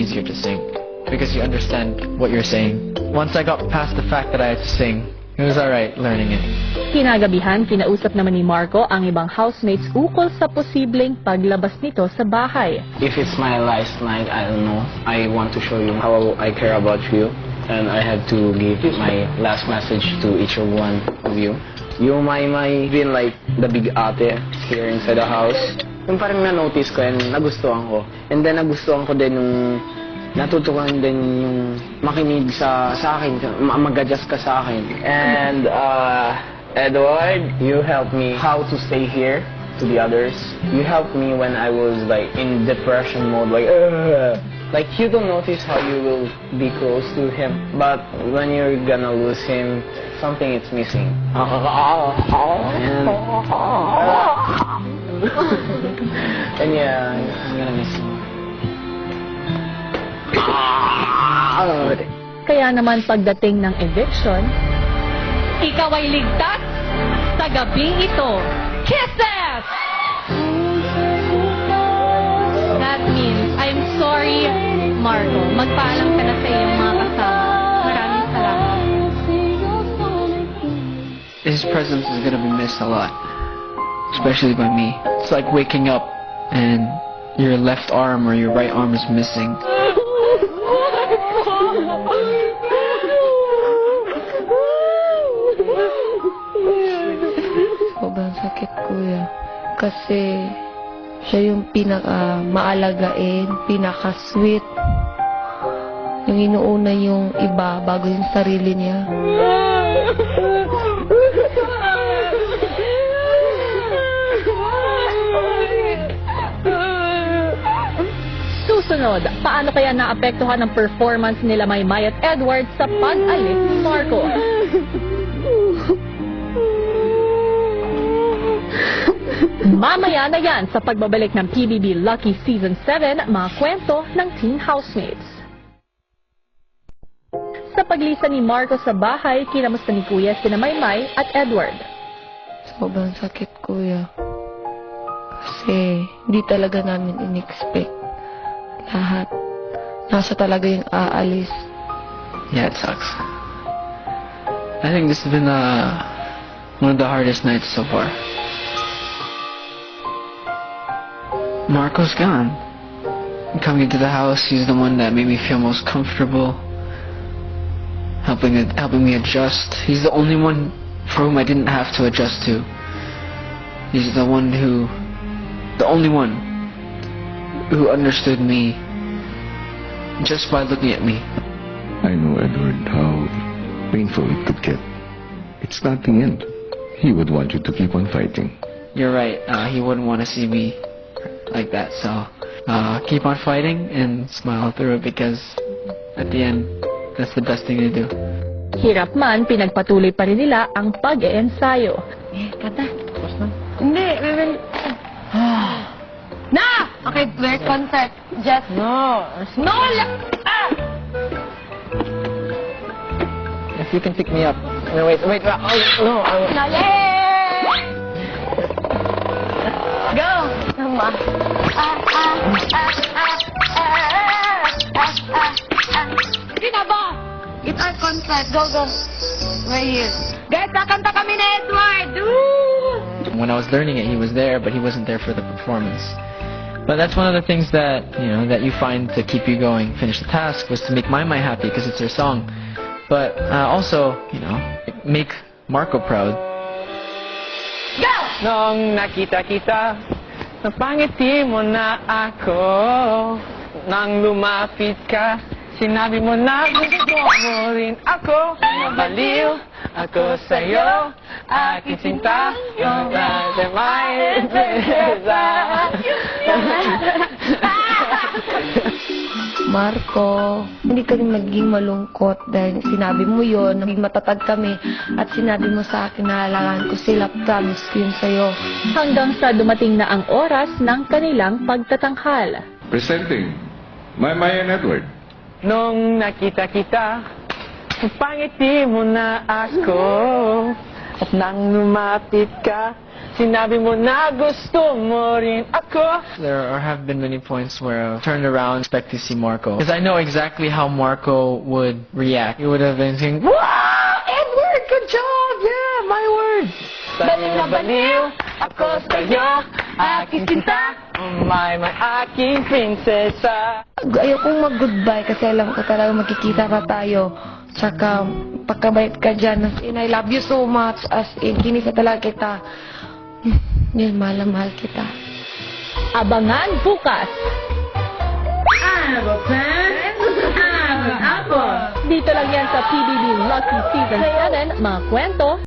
easier to sing because you understand what you're saying. Once I got past the fact that I had to sing, it was alright learning it. Kinagabihan, kinausap naman ni Marco ang ibang housemates ukol sa posibleng paglabas nito sa bahay. If it's my last night, I don't know. I want to show you how I care about you. And I have to give my last message to each of one of you. You may may been like the big ate here inside the house. Yung parang na-notice ko and nagustuhan ko. And then nagustuhan ko din yung natutukan din yung makinig sa sa akin, ma- mag-adjust ka sa akin. And uh, Edward, you helped me how to stay here to the others. You helped me when I was like in depression mode, like "Ugh." like you don't notice how you will be close to him, but when you're gonna lose him, something is missing. And, and yeah, I'm gonna miss him. Kaya naman pagdating ng eviction, ikaw ay ligtas sa gabing ito. Kisses! That means, I'm sorry, Marco. Magpaalam ka na sa iyong mga kasama. Maraming salamat. His presence is gonna be missed a lot, especially by me. It's like waking up and your left arm or your right arm is missing. Sobrang sakit, kuya. Kasi siya yung pinaka maalagain, pinaka sweet. Yung inuuna yung iba bago yung sarili niya. Susunod, paano kaya naapektuhan ang performance nila Maymay at Edward sa pag-alis ni Marco? Mamaya na yan sa pagbabalik ng PBB Lucky Season 7, mga kwento ng Teen Housemates. Sa paglisan ni Marco sa bahay, kinamusta ni Kuya sina Maymay at Edward. Sobrang sakit, kuya. Kasi hindi talaga namin in-expect lahat. Nasa talaga yung aalis. Yeah, it sucks. I think this has been uh, one of the hardest nights so far. Marco's gone. Coming into the house, he's the one that made me feel most comfortable. Helping helping me adjust. He's the only one for whom I didn't have to adjust to. He's the one who, the only one who understood me just by looking at me. I know, Edward, how painful it could get. It's not the end. He would want you to keep on fighting. You're right. Uh, he wouldn't want to see me like that. So uh, keep on fighting and smile through it because at the end, that's the best thing to do. Hirap man, pinagpatuloy pa rin nila ang pag-eensayo. Hindi, meron... Okay, we're concert. Just... No. No! Ah! If you can pick me up. No, wait, wait. Oh, no. I'm... No, yay! Go! Tama. Ah, ah, ah, ah, ah, ah, ah, ah. Sige na ba? Guitar concert. Go, go. Right here. Guys, kakanta kami na Edward! Woo! when I was learning it, he was there, but he wasn't there for the performance. But that's one of the things that you know that you find to keep you going. Finish the task was to make my my happy because it's her song, but uh, also you know make Marco proud. Go! Nung nakita kita, napangiti mo na ako. Nang lumapit ka, sinabi mo na gusto mo rin ako. Mabaliw ako sa'yo, aking sinta, yung nasa may Marco, hindi ka rin maging malungkot dahil sinabi mo yon, naging matatag kami at sinabi mo sa akin na alagaan ko sila, promise ko yun sa'yo. Hanggang sa dumating na ang oras ng kanilang pagtatanghal. Presenting, My and Edward. Nung nakita kita, pangiti mo na ako. At nang lumapit ka, sinabi mo na gusto mo rin ako. There are, have been many points where I've turned around expect to see Marco. Because I know exactly how Marco would react. He would have been saying, Wow! Edward, good job! Yeah, my word! Baliw na baliw ako sa'yo, aking sinta, may may aking prinsesa. Ayokong mag-goodbye kasi alam ko talaga magkikita pa tayo. Tsaka, pagkabait ka dyan. As in, I love you so much. As in, kinis na talaga kita. Yan, mahal na mahal kita. Abangan bukas. Dito lang yan sa PBB Lucky Season 7, mga kwento